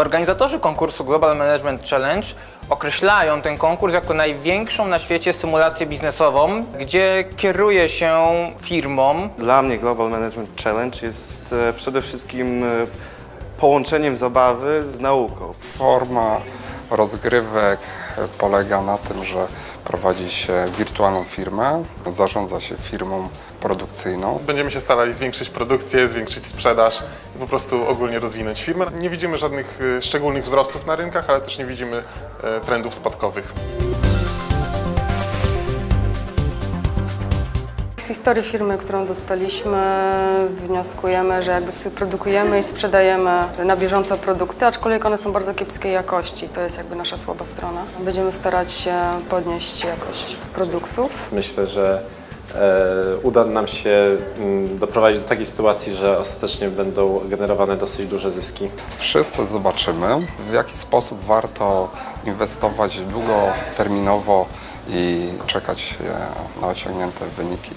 Organizatorzy konkursu Global Management Challenge określają ten konkurs jako największą na świecie symulację biznesową, gdzie kieruje się firmą, Dla mnie Global Management Challenge jest e, przede wszystkim e, połączeniem zabawy z nauką. Forma rozgrywek polega na tym, że prowadzi się wirtualną firmę, zarządza się firmą produkcyjną. Będziemy się starali zwiększyć produkcję, zwiększyć sprzedaż i po prostu ogólnie rozwinąć firmę. Nie widzimy żadnych y, szczególnych wzrostów na rynkach, ale też nie widzimy y, trendów spadkowych. Historii firmy, którą dostaliśmy, wnioskujemy, że jakby sobie produkujemy i sprzedajemy na bieżąco produkty, aczkolwiek one są bardzo kiepskiej jakości. To jest jakby nasza słaba strona. Będziemy starać się podnieść jakość produktów. Myślę, że e, uda nam się mm, doprowadzić do takiej sytuacji, że ostatecznie będą generowane dosyć duże zyski. Wszyscy zobaczymy, w jaki sposób warto inwestować długoterminowo i czekać e, na osiągnięte wyniki.